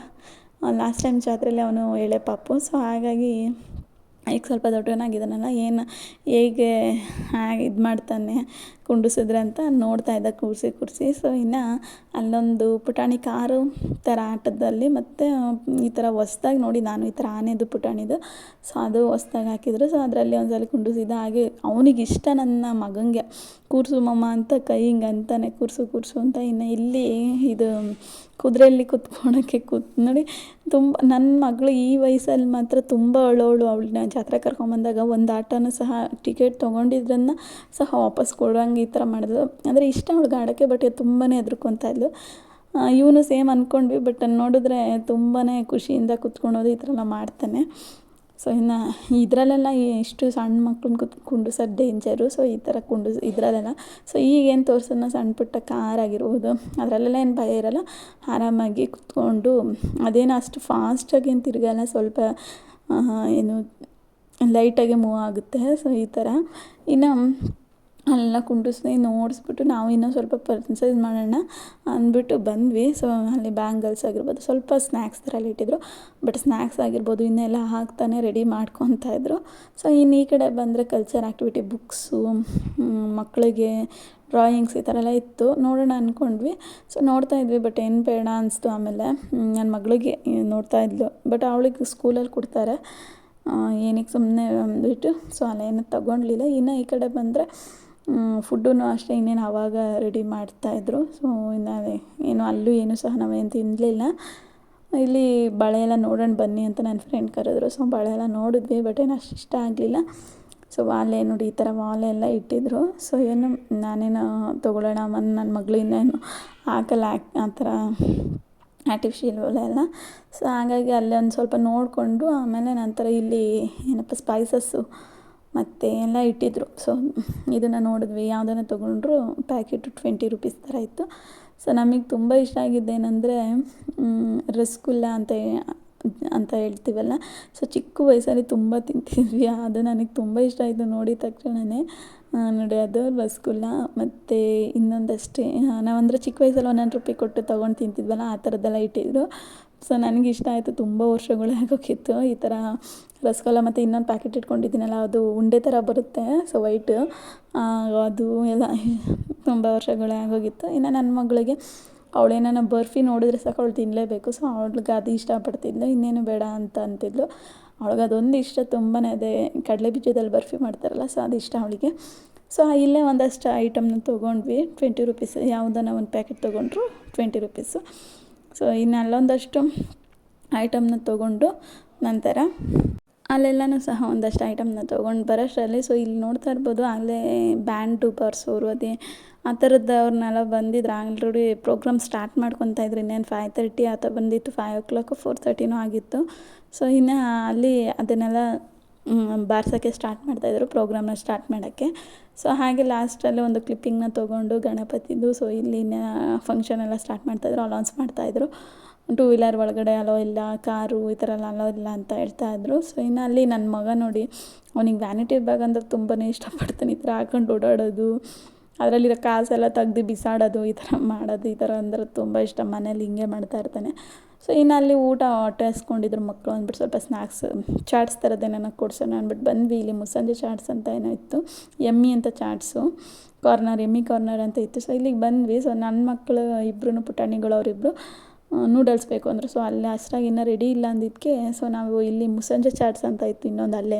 ಲಾಸ್ಟ್ ಟೈಮ್ ಜಾತ್ರೆಯಲ್ಲಿ ಅವನು ಎಳೆ ಪಾಪು. ಸೊ ಹಾಗಾಗಿ ಈಗ ಸ್ವಲ್ಪ ದೊಡ್ಡವನಾಗಿದ್ದಾನಲ್ಲ, ಏನು ಹೇಗೆ ಇದು ಮಾಡ್ತಾನೆ ಕುಂಡಿಸಿದ್ರೆ ಅಂತ ನೋಡ್ತಾ ಇದ್ದ ಕೂರಿಸಿ ಕೂರಿಸಿ ಸೊ ಇನ್ನು ಅಲ್ಲೊಂದು ಪುಟಾಣಿ ಕಾರು ಥರ ಆಟದಲ್ಲಿ ಮತ್ತು, ಈ ಥರ ಹೊಸ್ದಾಗಿ ನೋಡಿ ನಾನು ಈ ಥರ ಆನೆದು ಪುಟಾಣಿದು. ಸೊ ಅದು ಹೊಸ್ದಾಗಿ ಹಾಕಿದ್ರು. ಸೊ ಅದರಲ್ಲಿ ಒಂದು ಸಲ ಕುಂಡಿಸಿದ್ದ ಹಾಗೆ ಅವನಿಗೆ ಇಷ್ಟ ನನ್ನ ಮಗನಿಗೆ ಕೂರಿಸು ಮಮ್ಮ ಅಂತ ಕೈ ಹಿಂಗೆ ಅಂತಾನೆ, ಕೂರಿಸು ಕೂರಿಸು ಅಂತ ಇನ್ನು ಇಲ್ಲಿ ಇದು ಕುದುರೆಯಲ್ಲಿ ಕುತ್ಕೊಳಕ್ಕೆ ಕೂತ್, ನೋಡಿ ತುಂಬ ನನ್ನ ಮಗಳು ಈ ವಯಸ್ಸಲ್ಲಿ ಮಾತ್ರ ತುಂಬ ಅಳೋಳು. ಅವಳನ್ನ ಜಾತ್ರೆ ಕರ್ಕೊಂಬಂದಾಗ ಒಂದು ಆಟನೂ ಸಹ ಟಿಕೆಟ್ ತೊಗೊಂಡಿದ್ರನ್ನ ಸಹ ವಾಪಸ್ ಕೊಡೋಂಗೆ ಈ ಥರ ಮಾಡಿದ್ಲು ಅಂದರೆ ಇಷ್ಟ ಅವಳಿಗೆ ಆಡೋಕ್ಕೆ ಬಟ್ ತುಂಬಾ ಹೆದರ್ಕೊತಾ ಇದ್ಲು. ಇವನು ಸೇಮ್ ಅಂದ್ಕೊಂಡ್ವಿ ಬಟ್ ನೋಡಿದ್ರೆ ತುಂಬಾ ಖುಷಿಯಿಂದ ಕುತ್ಕೊಳೋದು ಈ ಥರ ಎಲ್ಲ ಮಾಡ್ತಾನೆ. ಸೊ ಇನ್ನು ಇದರಲ್ಲೆಲ್ಲ ಎಷ್ಟು ಸಣ್ಣ ಮಕ್ಳನ್ನ ಕುಂಡಿಸೋದು ಡೇಂಜರು ಸೊ ಈ ಥರ ಕುಂಡು ಇದರಲ್ಲೆಲ್ಲ. ಸೊ ಈಗೇನು ತೋರಿಸೋಣ ಸಣ್ಣ ಪುಟ್ಟ ಕಾರ್ ಆಗಿರ್ಬೋದು. ಅದರಲ್ಲೆಲ್ಲ ಏನು ಭಯ ಇರಲ್ಲ. ಆರಾಮಾಗಿ ಕುತ್ಕೊಂಡು ಅದೇನು ಅಷ್ಟು ಫಾಸ್ಟಾಗಿ ಏನು ತಿರುಗಲ್ಲ. ಸ್ವಲ್ಪ ಏನು ಲೈಟಾಗಿ ಮೂವ್ ಆಗುತ್ತೆ. ಸೊ ಈ ಥರ ಇನ್ನು ಅಲ್ಲೆಲ್ಲ ಕುಂಡಿಸ್ದೆ ನೋಡಿಸ್ಬಿಟ್ಟು ನಾವು ಇನ್ನೂ ಸ್ವಲ್ಪ ಪರ್ಚೇಸ್ ಮಾಡೋಣ ಅಂದ್ಬಿಟ್ಟು ಬಂದ್ವಿ. ಸೊ ಅಲ್ಲಿ ಬ್ಯಾಂಗಲ್ಸ್ ಆಗಿರ್ಬೋದು, ಸ್ವಲ್ಪ ಸ್ನ್ಯಾಕ್ಸ್ ಥರ ಇಟ್ಟಿದ್ರು. ಬಟ್ ಸ್ನ್ಯಾಕ್ಸ್ ಆಗಿರ್ಬೋದು ಇನ್ನೆಲ್ಲ ಹಾಕ್ತಾನೆ ರೆಡಿ ಮಾಡ್ಕೊತಾ ಇದ್ರು. ಸೊ ಇನ್ನು ಈ ಕಡೆ ಬಂದರೆ ಕಲ್ಚರ್ ಆ್ಯಕ್ಟಿವಿಟಿ ಬುಕ್ಸು ಮಕ್ಕಳಿಗೆ ಡ್ರಾಯಿಂಗ್ಸ್ ಈ ಥರ ಎಲ್ಲ ಇತ್ತು. ನೋಡೋಣ ಅಂದ್ಕೊಂಡ್ವಿ ಸೊ ನೋಡ್ತಾ ಇದ್ವಿ ಬಟ್ ಏನು ಬೇಡ ಅನಿಸ್ತು ಆಮೇಲೆ. ನನ್ನ ಮಗಳಿಗೆ ನೋಡ್ತಾ ಇದ್ಲು. ಬಟ್ ಅವಳಿಗೆ ಸ್ಕೂಲಲ್ಲಿ ಕೊಡ್ತಾರೆ. ಏನಕ್ಕೆ ಸುಮ್ಮನೆ ಅಂದ್ಬಿಟ್ಟು. ಸೊ ಅಲ್ಲೇನು ತಗೊಳ್ಲಿಲ್ಲ ಇನ್ನು ಈ ಕಡೆ ಬಂದರೆ ಫುಡ್ಡೂ ಅಷ್ಟೇ ಇನ್ನೇನು ಆವಾಗ ರೆಡಿ ಮಾಡ್ತಾಯಿದ್ರು ಸೊ ಇನ್ನು ಏನು ಅಲ್ಲೂ ಏನು ಸಹ ನಾವೇನು ತಿನ್ನಲಿಲ್ಲ ಇಲ್ಲಿ ಬಳೆ ಎಲ್ಲ ನೋಡೋಣ ಬನ್ನಿ ಅಂತ ನನ್ನ ಫ್ರೆಂಡ್ ಕರೆದ್ರು. ಸೊ ಬಳೆ ಎಲ್ಲ ನೋಡಿದ್ವಿ ಬಟ್ ಏನು ಅಷ್ಟು ಇಷ್ಟ ಆಗಲಿಲ್ಲ. ಸೊ ವಾಲೆ ನೋಡಿ, ಈ ಥರ ವಾಲೆ ಎಲ್ಲ ಇಟ್ಟಿದ್ರು. ಸೊ ಏನು, ನಾನೇನು ತೊಗೊಳ್ಳೋಣ ಮತ್ತು ನನ್ನ ಮಗಳು ಇನ್ನೇನು ಹಾಕಲ್ಲ, ಆ ಥರ ಆರ್ಟಿಫಿಷಿಯಲ್ ಒಲೆ ಎಲ್ಲ. ಸೊ ಹಾಗಾಗಿ ಅಲ್ಲೇ ಒಂದು ಸ್ವಲ್ಪ ನೋಡಿಕೊಂಡು, ಆಮೇಲೆ ನಂತರ ಇಲ್ಲಿ ಏನಪ್ಪ ಸ್ಪೈಸಸ್ಸು ಮತ್ತು ಎಲ್ಲ ಇಟ್ಟಿದ್ರು. ಸೊ ಇದನ್ನು ನೋಡಿದ್ವಿ. ಯಾವುದನ್ನು ತೊಗೊಂಡ್ರು ಪ್ಯಾಕೆಟು ಟ್ವೆಂಟಿ ರುಪೀಸ್ ಥರ ಇತ್ತು. ಸೊ ನಮಗೆ ತುಂಬ ಇಷ್ಟ ಆಗಿದ್ದೇನೆಂದರೆ ರಸಗುಲ್ಲ ಅಂತ ಅಂತ ಹೇಳ್ತೀವಲ್ಲ? ಸೊ ಚಿಕ್ಕ ವಯಸ್ಸಲ್ಲಿ ತುಂಬ ತಿಂತಿದ್ವಿ. ಅದು ನನಗೆ ತುಂಬ ಇಷ್ಟ ಆಯಿತು ನೋಡಿದ ತಕ್ಷಣವೇ ನೋಡಿ, ಅದು ರಸಗುಲ್ಲ. ಮತ್ತು ಇನ್ನೊಂದಷ್ಟೇ ನಾವಂದರೆ ಚಿಕ್ಕ ವಯಸ್ಸಲ್ಲಿ ಒಂದೊಂದು ರೂಪಾಯಿ ಕೊಟ್ಟು ತೊಗೊಂಡು ತಿಂತಿದ್ವಲ್ಲ, ಆ ಥರದ್ದೆಲ್ಲ ಇಟ್ಟಿದ್ರು. ಸೊ ನನಗೆ ಇಷ್ಟ ಆಯಿತು, ತುಂಬ ವರ್ಷಗಳೇ ಆಗೋಗಿತ್ತು. ಈ ಥರ ರಸಗುಲ್ಲ ಮತ್ತು ಇನ್ನೊಂದು ಪ್ಯಾಕೆಟ್ ಇಟ್ಕೊಂಡಿದ್ದೀನಲ್ಲ, ಅದು ಉಂಡೆ ಥರ ಬರುತ್ತೆ ಸೊ ವೈಟ್ ಅದು ಎಲ್ಲ ತುಂಬ ವರ್ಷಗಳೇ ಆಗೋಗಿತ್ತು. ಇನ್ನು ನನ್ನ ಮಗಳಿಗೆ ಅವಳೇನಾನ ಬರ್ಫಿ ನೋಡಿದ್ರೆ ಸಾಕು ಅವಳು ತಿನ್ನಲೇಬೇಕು ಸೊ ಅವಳಿಗೆ ಅದು ಇಷ್ಟಪಡ್ತಿದ್ಲು, ಇನ್ನೇನು ಬೇಡ ಅಂತ ಅಂತಿದ್ಲು. ಅವಳಿಗೆ ಅದೊಂದು ಇಷ್ಟ ತುಂಬಾ ಅದೇ ಕಡಲೆ ಬೀಜದಲ್ಲಿ ಬರ್ಫಿ ಮಾಡ್ತಾರಲ್ಲ ಸೊ ಅದು ಇಷ್ಟ ಅವಳಿಗೆ. ಸೊ ಇಲ್ಲೇ ಒಂದಷ್ಟು ಐಟಮ್ನ ತೊಗೊಂಡ್ವಿ ಟ್ವೆಂಟಿ ರುಪೀಸ್ ಯಾವುದನ್ನ ಒಂದು ಪ್ಯಾಕೆಟ್ ತೊಗೊಂಡ್ರು ಟ್ವೆಂಟಿ ರುಪೀಸು ಸೊ ಇನ್ನು ಅಲ್ಲೊಂದಷ್ಟು ಐಟಮ್ನ ತೊಗೊಂಡು ನಂತರ ಅಲ್ಲೆಲ್ಲನೂ ಸಹ ಒಂದಷ್ಟು ಐಟಮ್ನ ತೊಗೊಂಡು ಬರೋಷ್ಟರಲ್ಲಿ ಸೊ ಇಲ್ಲಿ ನೋಡ್ತಾ ಇರ್ಬೋದು, ಆಗಲೇ ಬ್ಯಾಂಡು ಅವರು, ಅದೇ ಆ ಥರದ್ದವ್ರನ್ನೆಲ್ಲ ಬಂದಿದ್ರು. ಆಲ್ರೆಡಿ ಪ್ರೋಗ್ರಾಮ್ ಸ್ಟಾರ್ಟ್ ಮಾಡ್ಕೊತಾ ಇದ್ರು. ಇನ್ನೇನು ಫೈವ್ ತರ್ಟಿ ಆತ ಬಂದಿತ್ತು ಫೈವ್ ಓ ಕ್ಲಾಕು ಫೋರ್ ತರ್ಟಿನೂ ಆಗಿತ್ತು. ಸೊ ಇನ್ನು ಅಲ್ಲಿ ಅದನ್ನೆಲ್ಲ ಬಾರ್ಸೋಕ್ಕೆ ಸ್ಟಾರ್ಟ್ ಮಾಡ್ತಾಯಿದ್ರು ಪ್ರೋಗ್ರಾಮ್ನ ಸ್ಟಾರ್ಟ್ ಮಾಡೋಕ್ಕೆ. ಸೊ ಹಾಗೆ ಲಾಸ್ಟಲ್ಲಿ ಒಂದು ಕ್ಲಿಪ್ಪಿಂಗ್ನ ತೊಗೊಂಡು ಗಣಪತಿದು ಸೊ ಇಲ್ಲಿನ ಫಂಕ್ಷನ್ ಎಲ್ಲ ಸ್ಟಾರ್ಟ್ ಮಾಡ್ತಾಯಿದ್ರು ಅಲೌನ್ಸ್ ಮಾಡ್ತಾಯಿದ್ರು ಟೂ ವೀಲರ್ ಒಳಗಡೆ ಅಲೋ ಇಲ್ಲ, ಕಾರು ಈ ಥರ ಎಲ್ಲ ಅಲೋ ಇಲ್ಲ ಅಂತ ಹೇಳ್ತಾಯಿದ್ರು ಸೊ ಇನ್ನು ಅಲ್ಲಿ ನನ್ನ ಮಗ ನೋಡಿ, ಅವನಿಗೆ ವ್ಯಾನಿಟಿ ಬ್ಯಾಗ್ ಅಂದ್ರೆ ತುಂಬಾ ಇಷ್ಟಪಡ್ತಾನೆ, ಈ ಥರ ಹಾಕೊಂಡು ಓಡಾಡೋದು. ಅದರಲ್ಲಿರೋ ಕಾಸೆಲ್ಲ ತೆಗ್ದು ಬಿಸಾಡೋದು, ಈ ಥರ ಮಾಡೋದು, ಈ ಥರ ಅಂದ್ರೆ ತುಂಬ ಇಷ್ಟ. ಮನೇಲಿ ಹಿಂಗೆ ಮಾಡ್ತಾ ಇರ್ತಾನೆ. ಸೊ ಇನ್ನು ಅಲ್ಲಿ ಊಟ ಆಟ ಹಸ್ಕೊಂಡಿದ್ರು ಮಕ್ಕಳು ಅಂದ್ಬಿಟ್ಟು ಸ್ವಲ್ಪ ಸ್ನ್ಯಾಕ್ಸ್ ಚಾಟ್ಸ್ ಥರದ್ದೇನೋ ಕೊಡ್ಸೋಣ ಅಂದ್ಬಿಟ್ಟು ಬಂದ್ವಿ. ಇಲ್ಲಿ ಮುಸ್ಸಂಜೆ ಚಾಟ್ಸ್ ಅಂತ ಏನೋ ಇತ್ತು. ಎಮ್ಮಿ ಅಂತ ಚಾಟ್ಸು, ಕಾರ್ನರ್, ಎಮ್ಮಿ ಕಾರ್ನರ್ ಅಂತ ಇತ್ತು. ಸೊ ಇಲ್ಲಿಗೆ ಬಂದ್ವಿ. ಸೊ ನನ್ನ ಮಕ್ಕಳು ಇಬ್ಬರು ಪುಟಾಣಿಗಳು ಅವರಿಬ್ಬರು ನೂಡಲ್ಸ್ ಬೇಕು ಅಂದರು. ಸೊ ಅಲ್ಲಿ ಅಷ್ಟಾಗಿ ಇನ್ನೂ ರೆಡಿ ಇಲ್ಲ ಅಂದಿದ್ದಕ್ಕೆ ಸೊ ನಾವು ಇಲ್ಲಿ ಮುಸಂಜೆ ಚಾಟ್ಸ್ ಅಂತ ಇತ್ತು ಇನ್ನೊಂದು ಅಲ್ಲೇ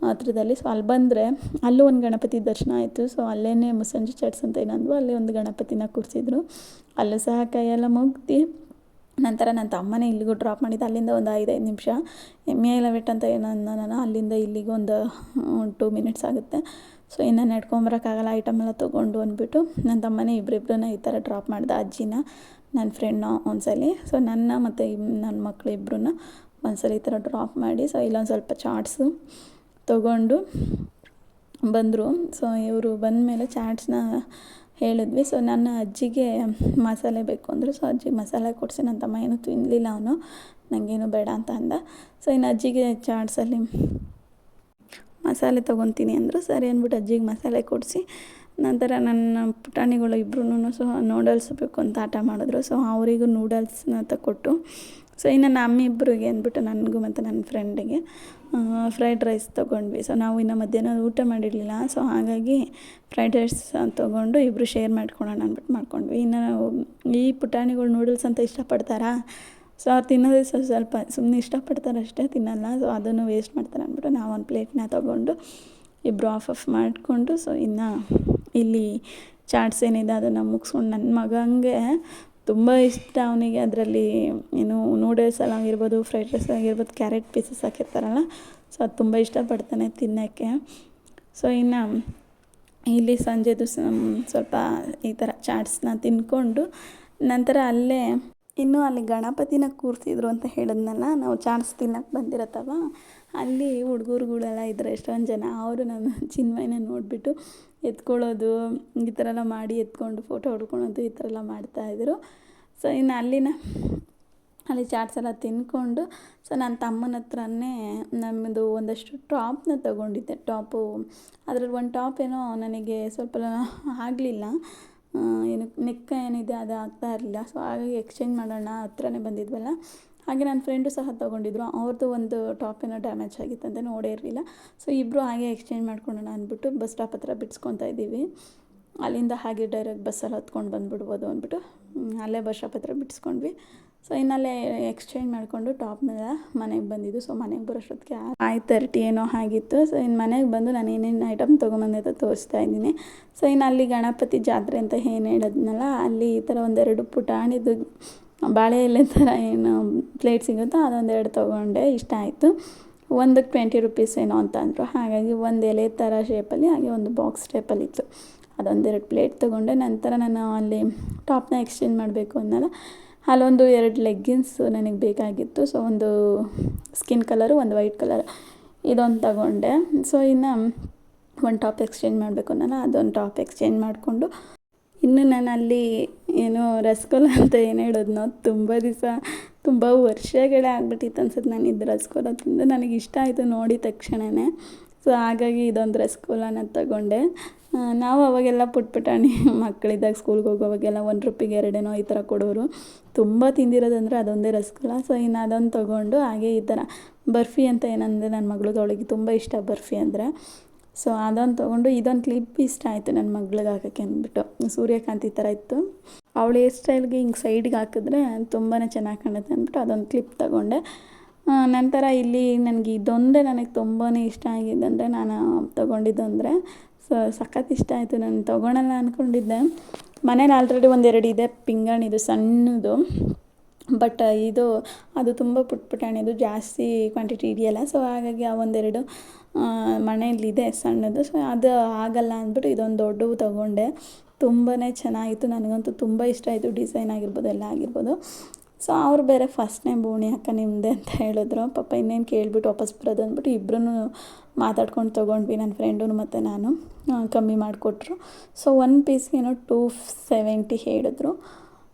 ಹತ್ರದಲ್ಲಿ. ಸೊ ಅಲ್ಲಿ ಬಂದರೆ ಅಲ್ಲೂ ಒಂದು ಗಣಪತಿ ದರ್ಶನ ಆಯಿತು. ಸೊ ಅಲ್ಲೇ ಮುಸ್ಸಂಜೆ ಚಾಟ್ಸ್ ಅಂತ ಏನಂದ್ವು. ಅಲ್ಲಿ ಒಂದು ಗಣಪತಿನ ಕೂರಿಸಿದ್ರು. ಅಲ್ಲೂ ಸಹ ಕೈಯೆಲ್ಲ ಮುಗ್ದು ನಂತರ ನನ್ನ ತಮ್ಮನೇ ಇಲ್ಲಿಗೂ ಡ್ರಾಪ್ ಮಾಡಿದ್ದು. ಅಲ್ಲಿಂದ ಒಂದು ಐದೈದು ನಿಮಿಷ ಎಂ ಎ ಎಲೆವೆಟ್ ಅಂತ ಏನನ್ನ ನಾನು ಅಲ್ಲಿಂದ ಇಲ್ಲಿಗೆ ಒಂದು ಟೂ ಮಿನಿಟ್ಸ್ ಆಗುತ್ತೆ. ಸೊ ಇನ್ನು ನಡ್ಕೊಂಬರೋಕ್ಕಾಗಲ್ಲ ಐಟಮ್ ಎಲ್ಲ ತೊಗೊಂಡು ಅಂದ್ಬಿಟ್ಟು ನನ್ನ ತಮ್ಮನೇ ಇಬ್ಬರಿಬ್ಬರನ್ನ ಈ ಥರ ಡ್ರಾಪ್ ಮಾಡ್ದೆ. ಅಜ್ಜಿನ, ನನ್ನ ಫ್ರೆಂಡ್ನ ಒಂದ್ಸಲಿ. ಸೊ ನನ್ನ ಮತ್ತು ನನ್ನ ಮಕ್ಕಳು ಇಬ್ಬರನ್ನ ಒಂದ್ಸಲ ಈ ಥರ ಡ್ರಾಪ್ ಮಾಡಿ ಸೊ ಇಲ್ಲೊಂದು ಸ್ವಲ್ಪ ಚಾಟ್ಸು ತೊಗೊಂಡು ಬಂದರು. ಸೊ ಇವರು ಬಂದ ಮೇಲೆ ಚಾಟ್ಸ್ನ ಹೇಳಿದ್ವಿ. ಸೊ ನನ್ನ ಅಜ್ಜಿಗೆ ಮಸಾಲೆ ಬೇಕು ಅಂದರು. ಸೊ ಅಜ್ಜಿಗೆ ಮಸಾಲೆ ಕೊಡಿಸಿ ನನ್ನ ತಮ್ಮ ಏನೂ ತಿನ್ನಲಿಲ್ಲ ಅವನು. ನನಗೇನು ಬೇಡ ಅಂತ ಅಂದ. ಸೊ ಇನ್ನು ಅಜ್ಜಿಗೆ ಚಾಟ್ಸಲ್ಲಿ ಮಸಾಲೆ ತೊಗೊತೀನಿ ಅಂದರು. ಸರಿ ಅಂದ್ಬಿಟ್ಟು ಅಜ್ಜಿಗೆ ಮಸಾಲೆ ಕೊಡಿಸಿ. ನಂತರ ನನ್ನ ಪುಟಾಣಿಗಳು ಇಬ್ಬರೂ ಸೊ ನೂಡಲ್ಸ್ ಬೇಕು ಅಂತ ಆಟ ಮಾಡಿದ್ರು. ಸೊ ಅವರಿಗೂ ನೂಡಲ್ಸ್ನ ತಗೊಟ್ಟು ಸೊ ಇನ್ನು ನಮ್ಮಿಬ್ಬರಿಗೆ ಅಂದ್ಬಿಟ್ಟು ನನಗೂ ಮತ್ತು ನನ್ನ ಫ್ರೆಂಡಿಗೆ ಫ್ರೈಡ್ ರೈಸ್ ತೊಗೊಂಡ್ವಿ. ಸೊ ನಾವು ಇನ್ನು ಮಧ್ಯಾಹ್ನ ಊಟ ಮಾಡಿರಲಿಲ್ಲ. ಸೊ ಹಾಗಾಗಿ ಫ್ರೈಡ್ ರೈಸ್ ತೊಗೊಂಡು ಇಬ್ಬರು ಶೇರ್ ಮಾಡ್ಕೊಳ್ಳೋಣ ಅಂದ್ಬಿಟ್ಟು ಮಾಡ್ಕೊಂಡ್ವಿ. ಇನ್ನು ನಾವು ಈ ಪುಟಾಣಿಗಳು ನೂಡಲ್ಸ್ ಅಂತ ಇಷ್ಟಪಡ್ತಾರಾ? ಸೊ ಅವ್ರು ತಿನ್ನೋದೇ ಸ್ವಲ್ಪ ಸ್ವಲ್ಪ ಸುಮ್ಮನೆ ಇಷ್ಟಪಡ್ತಾರೆ ಅಷ್ಟೇ ತಿನ್ನಲ್ಲ. ಸೊ ಅದನ್ನು ವೇಸ್ಟ್ ಮಾಡ್ತಾರೆ ಅಂದ್ಬಿಟ್ಟು ನಾವು ಒಂದು ಪ್ಲೇಟ್ನ ತೊಗೊಂಡು ಇಬ್ಬರು ಆಫ್ ಆಫ್ ಮಾಡಿಕೊಂಡು ಸೊ ಇನ್ನು ಇಲ್ಲಿ ಚಾಟ್ಸ್ ಏನಿದೆ ಅದನ್ನು ಮುಗಿಸ್ಕೊಂಡು ನನ್ನ ಮಗಂಗೆ ತುಂಬ ಇಷ್ಟ ಅವನಿಗೆ. ಅದರಲ್ಲಿ ಏನು ನೂಡಲ್ಸ್ ಎಲ್ಲ ಆಗಿರ್ಬೋದು ಫ್ರೈಡ್ ರೈಸ್ ಆಗಿರ್ಬೋದು ಕ್ಯಾರೆಟ್ ಪೀಸಸ್ ಹಾಕಿರ್ತಾರಲ್ಲ ಸೊ ಅದು ತುಂಬ ಇಷ್ಟಪಡ್ತಾನೆ ತಿನ್ನೋಕ್ಕೆ. ಸೊ ಇನ್ನು ಇಲ್ಲಿ ಸಂಜೆದು ಸ್ವಲ್ಪ ಈ ಥರ ಚಾಟ್ಸ್ನ ತಿಂದ್ಕೊಂಡು ನಂತರ ಅಲ್ಲೇ ಇನ್ನೂ ಅಲ್ಲಿ ಗಣಪತಿನ ಕೂರಿಸಿದ್ರು ಅಂತ ಹೇಳಿದ್ನಲ್ಲ, ನಾವು ಚಾಟ್ಸ್ ತಿನ್ನಕ್ಕೆ ಬಂದಿರತ್ತವ ಅಲ್ಲಿ ಹುಡುಗರುಗಳೆಲ್ಲ ಇದ್ದಾರೆ ಎಷ್ಟೊಂದು ಜನ, ಅವರು ನನ್ನ [laughs] ಚಿನ್ಮಯನ ನೋಡಿಬಿಟ್ಟು ಎತ್ಕೊಳ್ಳೋದು, ಈ ಥರ ಎಲ್ಲ ಮಾಡಿ ಎತ್ಕೊಂಡು ಫೋಟೋ ಹೊಡ್ಕೊಳೋದು ಈ ಥರ ಎಲ್ಲ ಮಾಡ್ತಾಯಿದ್ರು ಸೊ ಇನ್ನು ಅಲ್ಲಿನ, ಅಲ್ಲಿ ಚಾಟ್ಸ್ ಎಲ್ಲ ತಿನ್ಕೊಂಡು ಸೊ ನನ್ನ ತಮ್ಮನ ಹತ್ರನೇ ನಮ್ಮದು ಒಂದಷ್ಟು ಟಾಪ್ನ ತಗೊಂಡಿದ್ದೆ. ಟಾಪು, ಅದ್ರಲ್ಲಿ ಒಂದು ಟಾಪ್ ಏನೋ ನನಗೆ ಸ್ವಲ್ಪ ಆಗಲಿಲ್ಲ. ಏನು ನೆಕ್ ಏನಿದೆ ಅದು ಆಗ್ತಾ ಇರಲಿಲ್ಲ. ಸೊ ಹಾಗಾಗಿ ಎಕ್ಸ್ಚೇಂಜ್ ಮಾಡೋಣ ಹತ್ರನೇ ಬಂದಿದ್ವಲ್ಲ. ಹಾಗೆ ನನ್ನ ಫ್ರೆಂಡು ಸಹ ತೊಗೊಂಡಿದ್ರು. ಅವ್ರದ್ದು ಒಂದು ಟಾಪ್ ಏನೋ ಡ್ಯಾಮೇಜ್ ಆಗಿತ್ತಂತೆ ನೋಡೇ ಇರಲಿಲ್ಲ. ಸೊ ಇಬ್ಬರು ಹಾಗೆ ಎಕ್ಸ್ಚೇಂಜ್ ಮಾಡ್ಕೊಳ್ಳೋಣ ಅಂದ್ಬಿಟ್ಟು ಬಸ್ ಸ್ಟಾಪ್ ಹತ್ರ ಬಿಡ್ಸ್ಕೊತಾ ಇದ್ದೀವಿ. ಅಲ್ಲಿಂದ ಹಾಗೆ ಡೈರೆಕ್ಟ್ ಬಸ್ಸಲ್ಲಿ ಹತ್ಕೊಂಡು ಬಂದುಬಿಡ್ಬೋದು ಅಂದ್ಬಿಟ್ಟು ಅಲ್ಲೇ ಬಸ್ ಸ್ಟಾಪ್ ಹತ್ರ ಬಿಡಿಸ್ಕೊಂಡ್ವಿ. ಸೊ ಇನ್ನಲ್ಲೇ ಎಕ್ಸ್ಚೇಂಜ್ ಮಾಡಿಕೊಂಡು ಟಾಪ್ ಮೇಲೆ ಮನೆಗೆ ಬಂದಿದ್ದು. ಸೊ ಮನೆಗೆ ಬರೋಷ್ಟೊತ್ತಿಗೆ ಆಯ್ ತರ್ಟಿ ಏನೋ ಆಗಿತ್ತು. ಸೊ ಇನ್ನು ಮನೆಗೆ ಬಂದು ನಾನು ಏನೇನು ಐಟಮ್ ತೊಗೊಂಬಂದೆ ಅಂತ ತೋರಿಸ್ತಾ ಇದ್ದೀನಿ. ಸೊ ಇನ್ನು ಅಲ್ಲಿ ಗಣಪತಿ ಜಾತ್ರೆ ಅಂತ ಏನು ಹೇಳಿದ್ನಲ್ಲ, ಅಲ್ಲಿ ಈ ಥರ ಒಂದೆರಡು ಪುಟಾಣಿದು ಬಾಳೆ ಎಲೆ ಥರ ಏನು ಪ್ಲೇಟ್ ಸಿಗುತ್ತೋ ಅದೊಂದೆರಡು ತೊಗೊಂಡೆ, ಇಷ್ಟ ಆಯಿತು. ಒಂದಕ್ಕೆ ಟ್ವೆಂಟಿ ರುಪೀಸ್ ಏನೋ ಅಂತ ಅಂದರು. ಹಾಗಾಗಿ ಒಂದು ಎಲೆ ಥರ ಶೇಪಲ್ಲಿ ಹಾಗೆ ಒಂದು ಬಾಕ್ಸ್ ಶೇಪಲ್ಲಿ ಇತ್ತು. ಅದೊಂದೆರಡು ಪ್ಲೇಟ್ ತೊಗೊಂಡೆ. ನಂತರ ನಾನು ಅಲ್ಲಿ ಟಾಪ್ನ ಎಕ್ಸ್ಚೇಂಜ್ ಮಾಡಬೇಕು ಅನ್ನಲ್ಲ ಅಲ್ಲೊಂದು ಎರಡು ಲೆಗ್ಗಿನ್ಸ್ ನನಗೆ ಬೇಕಾಗಿತ್ತು. ಸೊ ಒಂದು ಸ್ಕಿನ್ ಕಲರು ಒಂದು ವೈಟ್ ಕಲರ್ ಇದೊಂದು ತಗೊಂಡೆ. ಸೊ ಇನ್ನು ಒಂದು ಟಾಪ್ ಎಕ್ಸ್ಚೇಂಜ್ ಮಾಡಬೇಕು ನಾನು ಅದೊಂದು ಟಾಪ್ ಎಕ್ಸ್ಚೇಂಜ್ ಮಾಡಿಕೊಂಡು ಇನ್ನು ನಾನು ಅಲ್ಲಿ ಏನು ರಸಗುಲ್ಲ ಅಂತ ಏನು ಹೇಳೋದ್ನೋ ತುಂಬ ದಿವಸ, ತುಂಬ ವರ್ಷಗಳೇ ಆಗ್ಬಿಟ್ಟಿತ್ತು ಅನ್ಸುತ್ತೆ ನಾನು ಇದು ರಸಗುಲ್ಲ ತಿಂದು ನನಗೆ ಇಷ್ಟ ಆಯಿತು ನೋಡಿದ ತಕ್ಷಣವೇ ಸೊ ಹಾಗಾಗಿ ಇದೊಂದು ರಸಗುಲ್ಲನ ತಗೊಂಡೆ. ಆ, ನಾವು ಅವಾಗೆಲ್ಲ ಪುಟ್ ಪುಟಾಣಿ [laughs] ಮಕ್ಕಳಿದ್ದಾಗ ಸ್ಕೂಲ್ಗೆ ಹೋಗೋವಾಗೆಲ್ಲ ಒಂದು ರುಪಿಗೆ ಎರಡೇನೋ ಈ ಥರ ಕೊಡೋರು. ತುಂಬ ತಿಂದಿರೋದಂದರೆ ಅದೊಂದೇ ರಸಗುಲ್ಲ ಸೊ ಇನ್ನು ಅದೊಂದು ತೊಗೊಂಡು ಹಾಗೆ ಈ ಥರ ಬರ್ಫಿ ಅಂತ ಏನಂದರೆ ನನ್ನ ಮಗಳಿಗೆ ಅವಳಿಗೆ ತುಂಬ ಇಷ್ಟ ಬರ್ಫಿ ಅಂದರೆ. ಸೊ ಅದೊಂದು ತೊಗೊಂಡು ಇದೊಂದು ಕ್ಲಿಪ್ ಇಷ್ಟ ಆಯಿತು ನನ್ನ ಮಗ್ಳಿಗೆ ಹಾಕೋಕ್ಕೆ ಅಂದ್ಬಿಟ್ಟು. ಸೂರ್ಯಕಾಂತಿ ಥರ ಇತ್ತು. ಅವಳ ಹೇರ್ ಸ್ಟೈಲ್ಗೆ ಹಿಂಗೆ ಸೈಡ್ಗೆ ಹಾಕಿದ್ರೆ ತುಂಬಾ ಚೆನ್ನಾಗಿ ಕಾಣುತ್ತೆ ಅಂದ್ಬಿಟ್ಟು ಅದೊಂದು ಕ್ಲಿಪ್ ತಗೊಂಡೆ. ನಂತರ ಇಲ್ಲಿ ನನಗೆ ಇದೊಂದೇ ನನಗೆ ತುಂಬಾ ಇಷ್ಟ ಆಗಿದೆ ಅಂದರೆ ನಾನು ತೊಗೊಂಡಿದ್ದು ಅಂದರೆ ಸೊ, ಸಖತ್ ಇಷ್ಟ ಆಯಿತು. ನಾನು ತೊಗೊಳಲ್ಲ ಅಂದ್ಕೊಂಡಿದ್ದೆ ಮನೇಲಿ ಆಲ್ರೆಡಿ ಒಂದೆರಡು ಇದೆ ಪಿಂಗಾಣಿದು ಸಣ್ಣದು. ಬಟ್ ಇದು, ಅದು ತುಂಬ ಪುಟ್ ಪುಟಾಣಿದು ಜಾಸ್ತಿ ಕ್ವಾಂಟಿಟಿ ಇದೆಯಲ್ಲ ಸೊ ಹಾಗಾಗಿ ಆ ಒಂದೆರಡು ಮನೆಯಲ್ಲಿದೆ ಸಣ್ಣದು. ಸೊ ಅದು ಆಗಲ್ಲ ಅಂದ್ಬಿಟ್ಟು ಇದೊಂದು ದೊಡ್ಡವು ತೊಗೊಂಡೆ. ತುಂಬಾ ಚೆನ್ನಾಗಿತ್ತು. ನನಗಂತೂ ತುಂಬ ಇಷ್ಟ ಆಯಿತು. ಡಿಸೈನ್ ಆಗಿರ್ಬೋದು, ಎಲ್ಲ ಆಗಿರ್ಬೋದು. ಸೊ ಅವ್ರು ಬೇರೆ ಫಸ್ಟ್ ಟೈಮ್ ಬೋಣಿ ಅಕ್ಕ ನಿಮ್ಮದೆ ಅಂತ ಹೇಳಿದ್ರು. ಪಾಪ ಇನ್ನೇನು ಕೇಳ್ಬಿಟ್ಟು ವಾಪಸ್ ಬರೋದು ಅಂದ್ಬಿಟ್ಟು ಇಬ್ಬರೂ ಮಾತಾಡ್ಕೊಂಡು ತೊಗೊಂಡ್ವಿ ನನ್ನ ಫ್ರೆಂಡು ಮತ್ತು ನಾನು. ಕಮ್ಮಿ ಮಾಡಿಕೊಟ್ರು. ಸೊ ಒನ್ ಪೀಸ್ಗೇನೋ ಟೂ ಸೆವೆಂಟಿ ಹೇಳಿದ್ರು.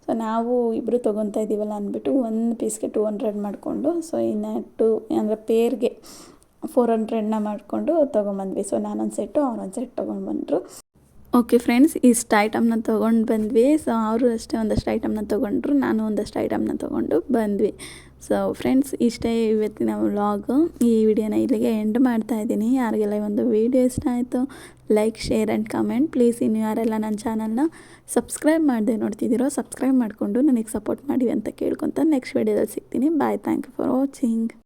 ಸೊ ನಾವು ಇಬ್ಬರು ತೊಗೊತಾ ಇದ್ದೀವಲ್ಲ ಅಂದ್ಬಿಟ್ಟು ಒಂದು ಪೀಸ್ಗೆ ಟೂ ಹಂಡ್ರೆಡ್ ಮಾಡಿಕೊಂಡು ಸೊ ಇನ್ನು ಟು ಅಂದರೆ ಪೇರ್ಗೆ ಫೋರ್ ಹಂಡ್ರೆಡ್ನ ಮಾಡಿಕೊಂಡು ತೊಗೊಂಬಂದ್ವಿ. ಸೊ ನಾನೊಂದು ಸೆಟ್ಟು ಅವ್ರೊಂದು ಸೆಟ್ ತೊಗೊಂಡ್ಬಂದರು ಓಕೆ ಫ್ರೆಂಡ್ಸ್ ಇಷ್ಟು ಐಟಮ್ನ ತೊಗೊಂಡು ಬಂದ್ವಿ. ಸೊ ಅವರು ಅಷ್ಟೇ ಒಂದಷ್ಟು ಐಟಮ್ನ ತೊಗೊಂಡ್ರು, ನಾನು ಒಂದಷ್ಟು ಐಟಮ್ನ ತೊಗೊಂಡು ಬಂದ್ವಿ. ಸೊ ಫ್ರೆಂಡ್ಸ್ ಇಷ್ಟೇ ಇವತ್ತಿನ ವ್ಲಾಗು ಈ ವಿಡಿಯೋನ ಇಲ್ಲಿಗೆ ಎಂಡ್ ಮಾಡ್ತಾ ಇದ್ದೀನಿ. ಯಾರಿಗೆಲ್ಲ ಒಂದು ವಿಡಿಯೋ ಇಷ್ಟ ಆಯಿತು like share and comment please ಇನ್ನು ಯಾರೆಲ್ಲ ನನ್ನ ಚಾನಲ್ನ ಸಬ್ಸ್ಕ್ರೈಬ್ ಮಾಡಿದೆ ನೋಡ್ತಿದ್ದೀರೋ ಸಬ್ಸ್ಕ್ರೈಬ್ ಮಾಡಿಕೊಂಡು ನನಗೆ ಸಪೋರ್ಟ್ ಮಾಡಿ ಅಂತ ಕೇಳ್ಕೊತ ನೆಕ್ಸ್ಟ್ ವಿಡಿಯೋದಲ್ಲಿ ಸಿಗ್ತೀನಿ. Bye thank you for watching